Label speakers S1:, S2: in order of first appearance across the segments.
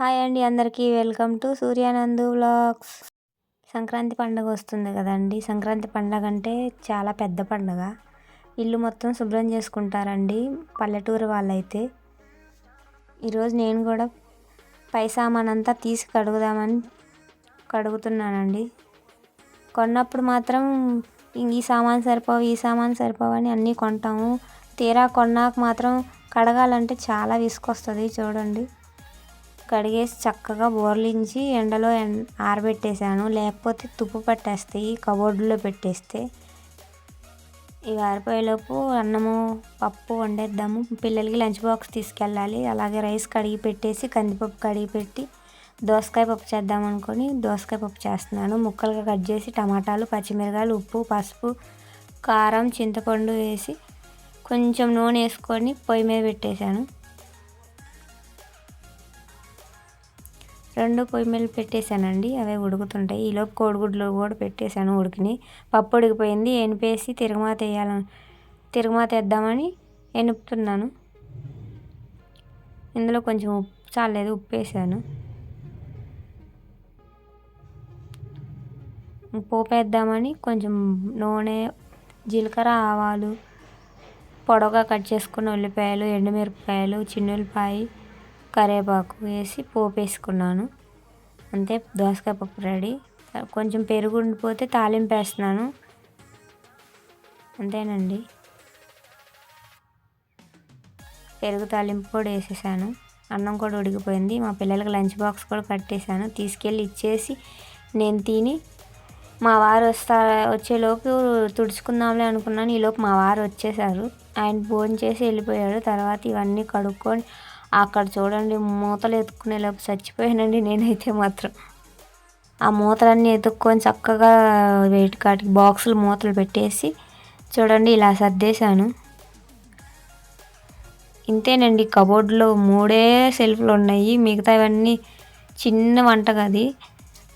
S1: Hi అండి అందరికీ. Welcome to Suryanandu vlogs. Sankranti పండుగ వస్తుంది కదండి. సంక్రాంతి పండుగ అంటే చాలా పెద్ద పండుగ. ఇల్లు మొత్తం శుభ్రం చేసుకుంటారండి పల్లెటూరు వాళ్ళైతే. ఈరోజు నేను కూడా పై సామాన్ అంతా తీసి కడుగుదామని కడుగుతున్నానండి. కొన్నప్పుడు మాత్రం ఈ సామాన్ సరిపోవు ఈ సామాన్ సరిపోవని అన్నీ కొంటాము. తీరా కొన్నాక మాత్రం కడగాలంటే చాలా విసుకొస్తుంది చూడండి. కడిగేసి చక్కగా బోర్లించి ఎండలో ఆరబెట్టేశాను లేకపోతే తుప్పు పట్టేస్తాయి కబోర్డులో పెట్టేస్తే. ఇవి ఆరిపోయేలోపు అన్నము పప్పు వండేద్దాము. పిల్లలకి లంచ్ బాక్స్ తీసుకెళ్ళాలి. అలాగే రైస్ కడిగి పెట్టేసి కందిపప్పు కడిగి పెట్టి దోసకాయ పప్పు చేద్దాం అనుకొని దోసకాయ పప్పు చేస్తున్నాను. ముక్కలుగా కట్ చేసి టమాటాలు పచ్చిమిరకాయలు ఉప్పు పసుపు కారం చింతపండు వేసి కొంచెం నూనె వేసుకొని పొయ్యి మీద పెట్టేశాను. రెండు పొయ్యి మీద పెట్టేశానండి అవే ఉడుకుతుంటాయి. ఈలోపు కోడిగుడ్లు కూడా పెట్టేశాను ఉడికిని. పప్పు ఉడికిపోయింది ఎనిపేసి తిరగమాత వేయాలని తిరగమాత వేద్దామని ఎనుపుతున్నాను ఇందులో కొంచెం ఉప్పు చాలేదు ఉప్పు వేసాను. పోపు వేద్దామని కొంచెం నూనె జీలకర్ర ఆవాలు పొడవుగా కట్ చేసుకున్న ఉల్లిపాయలు ఎండుమిరపకాయలు చిన్నులపాయ కరివేపాకు వేసి పోపు వేసుకున్నాను అంతే దోసకాయ పప్పు రెడీ. కొంచెం పెరుగు ఉండిపోతే తాలింపు వేస్తున్నాను. అంతేనండి. పెరుగు తాలింపు కూడా వేసేసాను. అన్నం కూడా ఉడికిపోయింది. మా పిల్లలకి లంచ్ బాక్స్ కూడా కట్టేశాను. తీసుకెళ్ళి ఇచ్చేసి నేను తిని మా వారు వస్తా వచ్చేలోపు తుడుచుకుందాంలే అనుకున్నాను. ఈలోపు మా వారు వచ్చేసారు. ఆయన ఫోన్ చేసి వెళ్ళిపోయాడు. తర్వాత ఇవన్నీ కడుక్కొని అక్కడ చూడండి మూతలు ఎత్తుకునేలోపు చచ్చిపోయానండి నేనైతే మాత్రం. ఆ మూతలన్నీ ఎత్తుక్కొని చక్కగా వెయిట్ కాటికి బాక్సులు మూతలు పెట్టేసి చూడండి ఇలా సర్దేశాను. ఇంతేనండి కబోర్డ్లో మూడే సెల్ఫ్లు ఉన్నాయి మిగతా ఇవన్నీ చిన్న వంటగది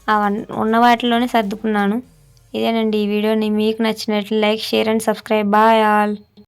S1: ఆ వన్ ఉన్న వాటిలోనే సర్దుకున్నాను. ఇదేనండి ఈ వీడియోని మీకు నచ్చినట్లు like share and subscribe. Bye all.